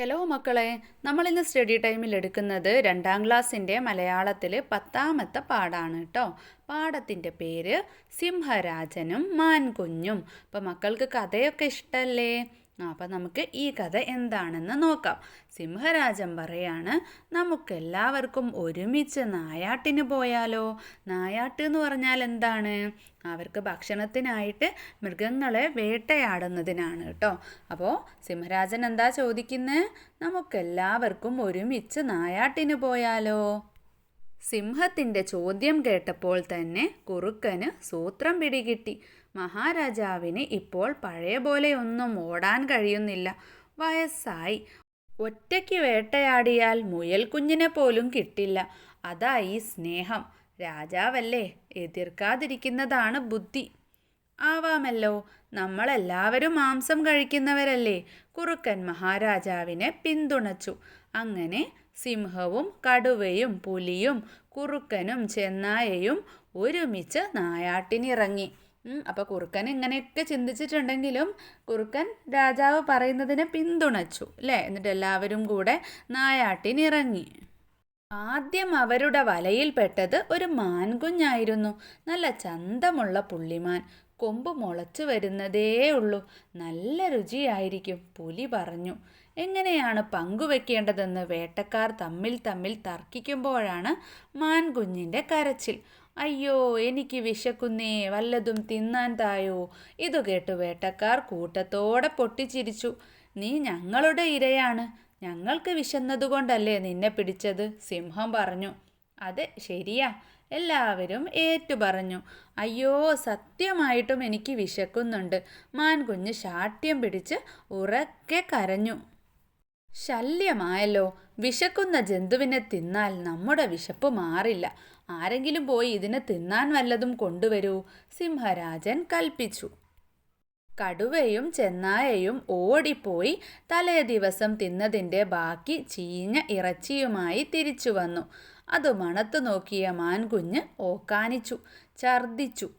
Hello മക്കളെ നമ്മൾ ഇന്ന് സ്റ്റഡി ടൈമിൽ എടുക്കുന്നത് രണ്ടാം ക്ലാസ്സിന്റെ മലയാളത്തിൽ പത്താമത്തെ പാടാണ് കേട്ടോ പാടത്തിന്റെ പേര് സിംഹരാജനും മാൻകുഞ്ഞും. അപ്പോൾ മക്കൾക്ക് കഥയൊക്കെ ഇഷ്ടമല്ലേ അപ്പം നമുക്ക് ഈ കഥ എന്താണെന്ന് നോക്കാം. സിംഹരാജൻ പറയാണ് നമുക്കെല്ലാവർക്കും ഒരുമിച്ച് നായാട്ടിന് പോയാലോ? നായാട്ട് എന്ന് പറഞ്ഞാൽ എന്താണ്? അവർക്ക് ഭക്ഷണത്തിനായിട്ട് മൃഗങ്ങളെ വേട്ടയാടുന്നതിനാണ് കേട്ടോ. അപ്പോൾ സിംഹരാജൻ എന്താ ചോദിക്കുന്നത് നമുക്കെല്ലാവർക്കും ഒരുമിച്ച് നായാട്ടിന് പോയാലോ? സിംഹത്തിന്റെ ചോദ്യം കേട്ടപ്പോൾ തന്നെ കുറുക്കന് സൂത്രം പിടികിട്ടി. മഹാരാജാവിന് ഇപ്പോൾ പഴയ പോലെയൊന്നും ഓടാൻ കഴിയുന്നില്ല. വയസ്സായി. ഒറ്റയ്ക്ക് വേട്ടയാടിയാൽ മുയൽ കുഞ്ഞിനെ പോലും കിട്ടില്ല. അതായി സ്നേഹം. രാജാവല്ലേ എതിർക്കാതിരിക്കുന്നതാണ് ബുദ്ധി. ആവാമല്ലോ നമ്മളെല്ലാവരും മാംസം കഴിക്കുന്നവരല്ലേ. കുറുക്കൻ മഹാരാജാവിനെ പിന്തുണച്ചു. അങ്ങനെ സിംഹവും കടുവയും പുലിയും കുറുക്കനും ചെന്നായയും ഒരുമിച്ച് നായാട്ടിനിറങ്ങി. അപ്പോൾ കുറുക്കൻ ഇങ്ങനെയൊക്കെ ചിന്തിച്ചിട്ടുണ്ടെങ്കിലും കുറുക്കൻ രാജാവ് പറയുന്നതിനെ പിന്തുണച്ചു അല്ലേ എന്നിട്ട് എല്ലാവരും കൂടെ നായാട്ടിനിറങ്ങി. ആദ്യം അവരുടെ വലയിൽപ്പെട്ടത് ഒരു മാൻകുഞ്ഞായിരുന്നു. നല്ല ചന്തമുള്ള പുള്ളിമാൻ. കൊമ്പ് മുളച്ചു വരുന്നതേ ഉള്ളൂ നല്ല രുചിയായിരിക്കും പുലി പറഞ്ഞു. എങ്ങനെയാണ് പങ്കുവെക്കേണ്ടതെന്ന് വേട്ടക്കാർ തമ്മിൽ തമ്മിൽ തർക്കിക്കുമ്പോഴാണ് മാൻകുഞ്ഞിന്റെ കരച്ചിൽ. അയ്യോ എനിക്ക് വിശക്കുന്നേ വല്ലതും തിന്നാൻ തായോ? ഇതു കേട്ട് വേട്ടക്കാർ കൂട്ടത്തോടെ പൊട്ടിച്ചിരിച്ചു. നീ ഞങ്ങളുടെ ഇരയാണ്. ഞങ്ങൾക്ക് വിശന്നതുകൊണ്ടല്ലേ നിന്നെ പിടിച്ചത്? സിംഹം പറഞ്ഞു. അതെ ശരിയാ. എല്ലാവരും ഏറ്റു പറഞ്ഞു അയ്യോ സത്യമായിട്ടും എനിക്ക് വിശക്കുന്നുണ്ട്. മാൻകുഞ്ഞ് ശാഠ്യം പിടിച്ച് ഉറക്കെ കരഞ്ഞു. ശല്യമായല്ലോ. വിശക്കുന്ന ജന്തുവിനെ തിന്നാൽ നമ്മുടെ വിശപ്പ് മാറില്ല. ആരെങ്കിലും പോയി ഇതിനെ തിന്നാൻ വല്ലതും കൊണ്ടുവരൂ. സിംഹരാജൻ കൽപ്പിച്ചു. കടുവയും ചെന്നായയും ഓടിപ്പോയി തലേ ദിവസം തിന്നതിന്റെ ബാക്കി ചീഞ്ഞ ഇറച്ചിയുമായി തിരിച്ചു വന്നു. അത് മണത്തു നോക്കിയ മാൻകുഞ്ഞ് ഓക്കാനിച്ചു. ഛർദിച്ചു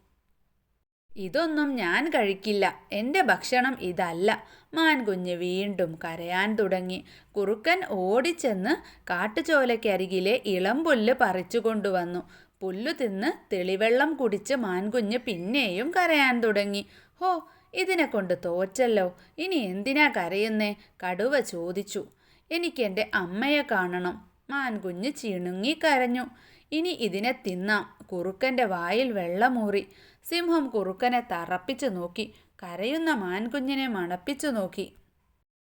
ഇതൊന്നും ഞാൻ കഴിക്കില്ല. എന്റെ ഭക്ഷണം ഇതല്ല. മാൻകുഞ്ഞ് വീണ്ടും കരയാൻ തുടങ്ങി. കുറുക്കൻ ഓടിച്ചെന്ന് കാട്ടുചോലയ്ക്കരികിലെ ഇളംപുല്ല് പറിച്ചു കൊണ്ടുവന്നു. പുല്ലു തിന്ന് തെളിവെള്ളം കുടിച്ച് മാൻകുഞ്ഞ് പിന്നെയും കരയാൻ തുടങ്ങി. ഹോ ഇതിനെ കൊണ്ട് തോറ്റല്ലോ. ഇനി എന്തിനാ കരയുന്നേ? കടുവ ചോദിച്ചു. എനിക്കെന്റെ അമ്മയെ കാണണം. മാൻകുഞ്ഞ് ചിണുങ്ങി കരഞ്ഞു. ഇനി ഇതിനെ തിന്നാം. കുറുക്കന്റെ വായിൽ വെള്ളമൂറി. സിംഹം കുറുക്കനെ തറപ്പിച്ചു നോക്കി. കരയുന്ന മാൻകുഞ്ഞിനെ മണപ്പിച്ചു നോക്കി.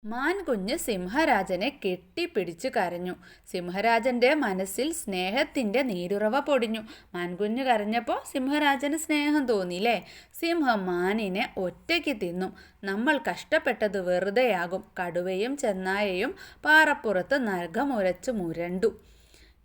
മാൻകുഞ്ഞ് സിംഹരാജനെ കെട്ടിപ്പിടിച്ചു കരഞ്ഞു. സിംഹരാജന്റെ മനസ്സിൽ സ്നേഹത്തിന്റെ നീരുറവ പൊടിഞ്ഞു. മാൻകുഞ്ഞ് കരഞ്ഞപ്പോൾ സിംഹരാജന് സ്നേഹം തോന്നിയില്ലേ? സിംഹം മാനിനെ ഒറ്റയ്ക്ക് തിന്നും. നമ്മൾ കഷ്ടപ്പെട്ടത് വെറുതെയാകും. കടുവയും ചെന്നായയും പാറപ്പുറത്ത് നരകമുരച്ച് മുരണ്ടു.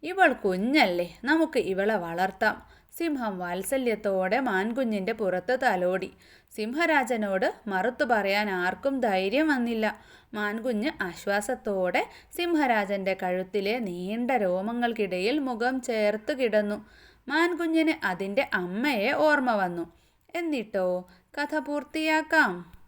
ഇവൾ കുഞ്ഞല്ലേ നമുക്ക് ഇവളെ വളർത്താം. സിംഹം വാത്സല്യത്തോടെ മാൻകുഞ്ഞിന്റെ പുറത്ത് തലോടി. സിംഹരാജനോട് മറുത്തു പറയാൻ ആർക്കും ധൈര്യം വന്നില്ല. മാൻകുഞ്ഞ് ആശ്വാസത്തോടെ സിംഹരാജന്റെ കഴുത്തിലെ നീണ്ട രോമങ്ങൾക്കിടയിൽ മുഖം ചേർത്ത് കിടന്നു. മാൻകുഞ്ഞിന് അതിന്റെ അമ്മയെ ഓർമ്മ വന്നു. എന്നിട്ടോ കഥ പൂർത്തിയാക്കാം.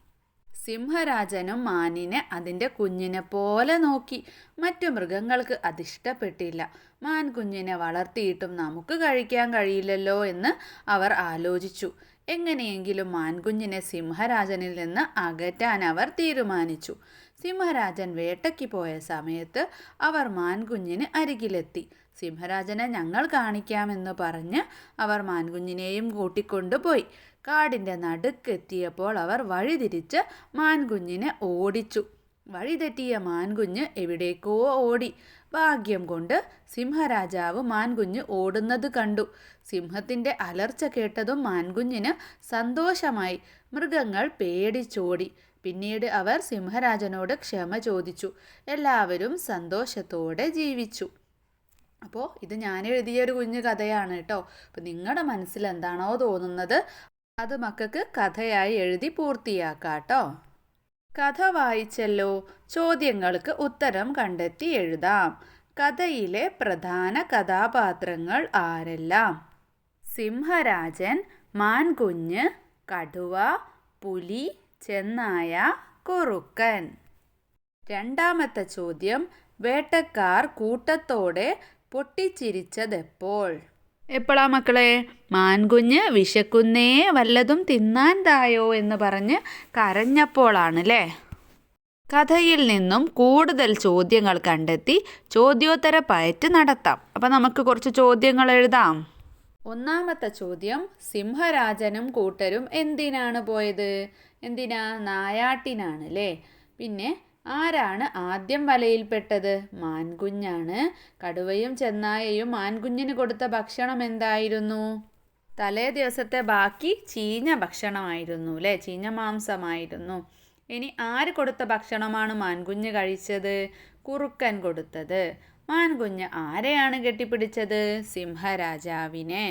സിംഹരാജനും മാനിനെ അതിന്റെ കുഞ്ഞിനെ പോലെ നോക്കി. മറ്റു മൃഗങ്ങൾക്ക് അതിഷ്ടപ്പെട്ടില്ല. മാൻ കുഞ്ഞിനെ വളർത്തിയിട്ടും നമുക്ക് കഴിക്കാൻ കഴിയില്ലല്ലോ എന്ന് അവർ ആലോചിച്ചു. എങ്ങനെയെങ്കിലും മാൻകുഞ്ഞിനെ സിംഹരാജനിൽ നിന്ന് അകറ്റാൻ അവർ തീരുമാനിച്ചു. സിംഹരാജൻ വേട്ടയ്ക്ക് പോയ സമയത്ത് അവർ മാൻകുഞ്ഞിന് അരികിലെത്തി. സിംഹരാജനെ ഞങ്ങൾ കാണിക്കാമെന്ന് പറഞ്ഞ് അവർ മാൻകുഞ്ഞിനെയും കൂട്ടിക്കൊണ്ടുപോയി. കാടിന്റെ നടുക്കെത്തിയപ്പോൾ അവർ വഴിതിരിച്ച് മാൻകുഞ്ഞിനെ ഓടിച്ചു. വഴിതെറ്റിയ മാൻകുഞ്ഞ് എവിടേക്കോ ഓടി. ഭാഗ്യം കൊണ്ട് സിംഹരാജാവ് മാൻകുഞ്ഞ് ഓടുന്നത് കണ്ടു. സിംഹത്തിന്റെ അലർച്ച കേട്ടതും മാൻകുഞ്ഞിന് സന്തോഷമായി. മൃഗങ്ങൾ പേടിച്ചോടി. പിന്നീട് അവർ സിംഹരാജനോട് ക്ഷമ ചോദിച്ചു. എല്ലാവരും സന്തോഷത്തോടെ ജീവിച്ചു. അപ്പോൾ ഇത് ഞാൻ എഴുതിയ ഒരു കുഞ്ഞു കഥയാണ് കേട്ടോ. അപ്പോൾ നിങ്ങളുടെ മനസ്സിൽ എന്താണോ തോന്നുന്നത് അത് മക്കൾക്ക് കഥയായി എഴുതി പൂർത്തിയാക്കാട്ടോ. കഥ വായിച്ചല്ലോ. ചോദ്യങ്ങൾക്ക് ഉത്തരം കണ്ടെത്തി എഴുതാം. കഥയിലെ പ്രധാന കഥാപാത്രങ്ങൾ ആരെല്ലാം? സിംഹരാജൻ മാൻകുഞ്ഞ് കടുവ പുലി ചെന്നായ കുറുക്കൻ. രണ്ടാമത്തെ ചോദ്യം വേട്ടക്കാർ കൂട്ടത്തോടെ പൊട്ടിച്ചിരിച്ചതെപ്പോൾ? എപ്പോഴാ മക്കളെ? മാൻകുഞ്ഞ് വിശക്കുന്നേ വല്ലതും തിന്നാൻ തായോ എന്ന് പറഞ്ഞ് കരഞ്ഞപ്പോഴാണ് അല്ലേ കഥയിൽ നിന്നും കൂടുതൽ ചോദ്യങ്ങൾ കണ്ടെത്തി ചോദ്യോത്തര പയറ്റ് നടത്താം. അപ്പം നമുക്ക് കുറച്ച് ചോദ്യങ്ങൾ എഴുതാം. ഒന്നാമത്തെ ചോദ്യം സിംഹരാജനും കൂട്ടരും എന്തിനാണ് പോയത്? എന്തിനാ നായാട്ടിനാണ് അല്ലേ? പിന്നെ ആരാണ് ആദ്യം വലയിൽപ്പെട്ടത്? മാൻകുഞ്ഞാണ്. കടുവയും ചെന്നായയും മാൻകുഞ്ഞിന് കൊടുത്ത ഭക്ഷണം എന്തായിരുന്നു? തലേ ദിവസത്തെ ബാക്കി ചീഞ്ഞ ഭക്ഷണമായിരുന്നു അല്ലേ ചീഞ്ഞ മാംസമായിരുന്നു. ഇനി ആര് കൊടുത്ത ഭക്ഷണമാണ് മാൻകുഞ്ഞ് കഴിച്ചത്? കുറുക്കൻ കൊടുത്തത്. മാൻകുഞ്ഞ് ആരെയാണ് കെട്ടിപ്പിടിച്ചത്? സിംഹരാജാവിനെ.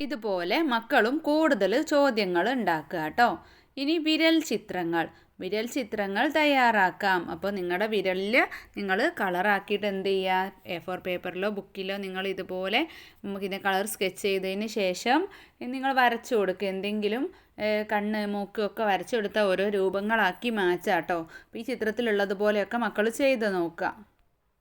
ഇതുപോലെ മക്കളും കൂടുതൽ ചോദ്യങ്ങൾ ഉണ്ടാക്കുക കേട്ടോ ഇനി വിരൽ ചിത്രങ്ങൾ. വിരൽ ചിത്രങ്ങൾ തയ്യാറാക്കാം. അപ്പോൾ നിങ്ങളുടെ വിരലിൽ നിങ്ങൾ കളറാക്കിയിട്ട് എന്ത് ചെയ്യുക എ ഫോർ പേപ്പറിലോ ബുക്കിലോ നിങ്ങൾ ഇതുപോലെ ഇതിനെ കളർ സ്കെച്ച് ചെയ്തതിന് ശേഷം നിങ്ങൾ വരച്ചു കൊടുക്കുക എന്തെങ്കിലും കണ്ണ് മൂക്ക് ഒക്കെ വരച്ചു കൊടുത്ത ഓരോ രൂപങ്ങളാക്കി മാറ്റാം കേട്ടോ ഈ ചിത്രത്തിലുള്ളതുപോലെയൊക്കെ മക്കൾ ചെയ്ത് നോക്കുക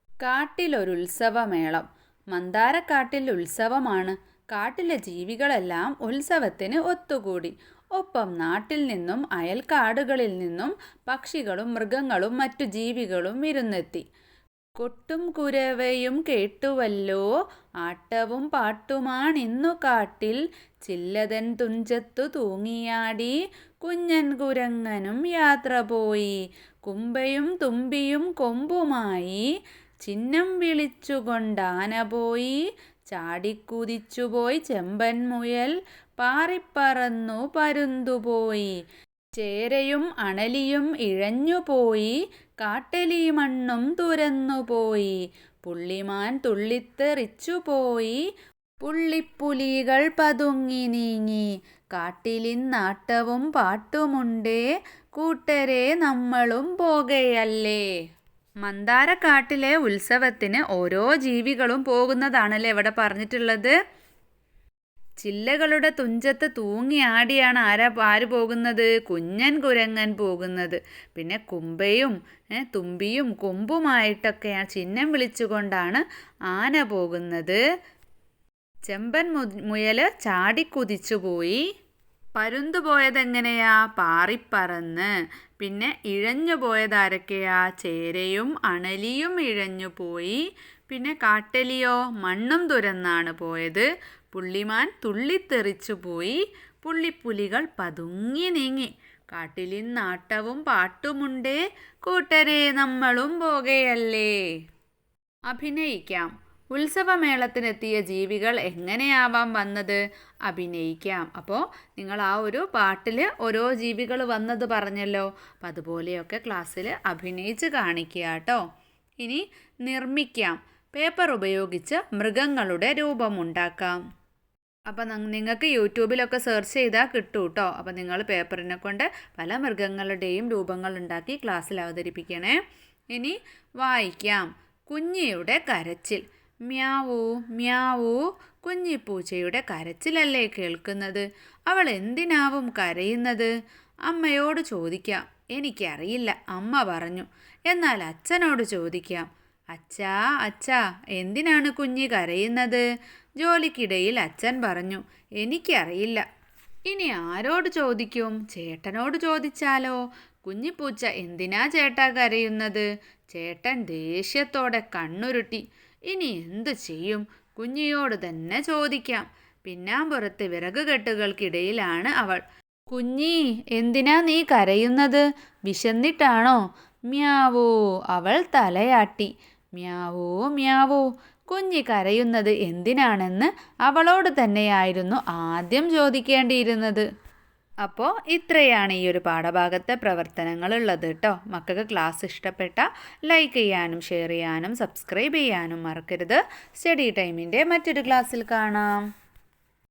കാട്ടിലൊരു ഉത്സവമേളം. മന്ദാരക്കാട്ടിൽ ഉത്സവമാണ്. കാട്ടിലെ ജീവികളെല്ലാം ഉത്സവത്തിന് ഒത്തുകൂടി. ഒപ്പം നാട്ടിൽ നിന്നും അയൽക്കാടുകളിൽ നിന്നും പക്ഷികളും മൃഗങ്ങളും മറ്റു ജീവികളും വിരുന്നെത്തി. കൊട്ടും കുരവയും കേട്ടുവല്ലോ. ആട്ടവും പാട്ടുമാണിന്നു കാട്ടിൽ. ചില്ലതൻ തുഞ്ചത്തു തൂങ്ങിയാടി. കുഞ്ഞൻ കുരങ്ങനും യാത്ര പോയി. കുമ്പയും തുമ്പിയും കൊമ്പുമായി. ചിഹ്നം വിളിച്ചുകൊണ്ടാന പോയി. ചാടിക്കുതിച്ചുപോയി ചെമ്പൻ മുയൽ. പാറിപ്പറന്നു പരുന്തുപോയി. ചേരയും അണലിയും ഇഴഞ്ഞുപോയി. കാട്ടലി മണ്ണും തുരന്നുപോയി. പുള്ളിമാൻ തുള്ളിത്തെറിച്ചുപോയി. പുള്ളിപ്പുലികൾ പതുങ്ങി നീങ്ങി. കാട്ടിലിന്നാട്ടവും പാട്ടുമുണ്ടേ. കൂട്ടരെ നമ്മളും പോകയല്ലേ. മന്ദാരക്കാട്ടിലെ ഉത്സവത്തിന് ഓരോ ജീവികളും പോകുന്നതാണല്ലേ ഇവിടെ പറഞ്ഞിട്ടുള്ളത്? ചില്ലകളുടെ തുഞ്ചത്ത് തൂങ്ങിയാടിയാണ് ആരാ ആര് പോകുന്നത്? കുഞ്ഞൻ കുരങ്ങൻ പോകുന്നത്. പിന്നെ കുമ്പയും തുമ്പിയും കൊമ്പുമായിട്ടൊക്കെയാണ് ചിഹ്നം വിളിച്ചുകൊണ്ടാണ് ആന പോകുന്നത്. ചെമ്പൻ മുയൽ ചാടിക്കുതിച്ചു പോയി. പരുന്തു പോയതെങ്ങനെയാ? പാറിപ്പറന്ന്. പിന്നെ ഇഴഞ്ഞു പോയതാരൊക്കെയാ? ചേരയും അണലിയും ഇഴഞ്ഞു പോയി. പിന്നെ കാട്ടലിയോ? മണ്ണും തുരന്നാണ് പോയത്. പുള്ളിമാൻ തുള്ളിത്തെറിച്ചു പോയി. പുള്ളിപ്പുലികൾ പതുങ്ങി നീങ്ങി. കാട്ടിലിൻ നാട്ടവും പാട്ടുമുണ്ട്. കൂട്ടരെ നമ്മളും പോകയല്ലേ. അഭിനയിക്കാം. ഉത്സവമേളത്തിനെത്തിയ ജീവികൾ എങ്ങനെയാവാം വന്നത്? അഭിനയിക്കാം. അപ്പോൾ നിങ്ങൾ ആ ഒരു പാട്ടിൽ ഓരോ ജീവികൾ വന്നത് പറഞ്ഞല്ലോ. അപ്പം അതുപോലെയൊക്കെ ക്ലാസ്സിൽ അഭിനയിച്ച് കാണിക്കുക കേട്ടോ. ഇനി നിർമ്മിക്കാം. പേപ്പർ ഉപയോഗിച്ച് മൃഗങ്ങളുടെ രൂപമുണ്ടാക്കാം അപ്പം നിങ്ങൾക്ക് യൂട്യൂബിലൊക്കെ സെർച്ച് ചെയ്താൽ കിട്ടും കേട്ടോ അപ്പം നിങ്ങൾ പേപ്പറിനെ കൊണ്ട് പല മൃഗങ്ങളുടെയും രൂപങ്ങൾ ഉണ്ടാക്കി ക്ലാസ്സിൽ അവതരിപ്പിക്കണേ. ഇനി വായിക്കാം. കുഞ്ഞിയുടെ കരച്ചിൽ. മ്യാവൂ മ്യാവൂ കുഞ്ഞിപ്പൂച്ചയുടെ കരച്ചിലല്ലേ കേൾക്കുന്നത്? അവൾ എന്തിനാവും കരയുന്നത്? അമ്മയോട് ചോദിക്കാം. എനിക്കറിയില്ല അമ്മ പറഞ്ഞു. എന്നാൽ അച്ഛനോട് ചോദിക്കാം. അച്ഛാ അച്ഛാ എന്തിനാണ് കുഞ്ഞി കരയുന്നത്? ജോലിക്കിടയിൽ അച്ഛൻ പറഞ്ഞു എനിക്കറിയില്ല. ഇനി ആരോട് ചോദിക്കും? ചേട്ടനോട് ചോദിച്ചാലോ? കുഞ്ഞിപ്പൂച്ച എന്തിനാ ചേട്ടാ കരയുന്നത്? ചേട്ടൻ ദേഷ്യത്തോടെ കണ്ണുരുട്ടി ഇനി എന്തു ചെയ്യും? കുഞ്ഞിയോട് തന്നെ ചോദിക്കാം. പിന്നാമ്പുറത്ത് വിറകുകെട്ടുകൾക്കിടയിലാണ് അവൾ. കുഞ്ഞി എന്തിനാ നീ കരയുന്നത്? വിശന്നിട്ടാണോ? മ്യാവോ അവൾ തലയാട്ടി. മ്യാവോ മ്യാവൂ കുഞ്ഞി കരയുന്നത് എന്തിനാണെന്ന് അവളോട് തന്നെയായിരുന്നു ആദ്യം ചോദിക്കേണ്ടിയിരുന്നത്. അപ്പോൾ ഇത്രയാണ് ഈ ഒരു പാഠഭാഗത്തെ പ്രവർത്തനങ്ങൾ ഉള്ളത് കേട്ടോ മക്കൾക്ക് ക്ലാസ് ഇഷ്ടപ്പെട്ട ലൈക്ക് ചെയ്യാനും ഷെയർ ചെയ്യാനും സബ്സ്ക്രൈബ് ചെയ്യാനും മറക്കരുത്. സ്റ്റഡി ടൈമിന്റെ മറ്റൊരു ക്ലാസ്സിൽ കാണാം.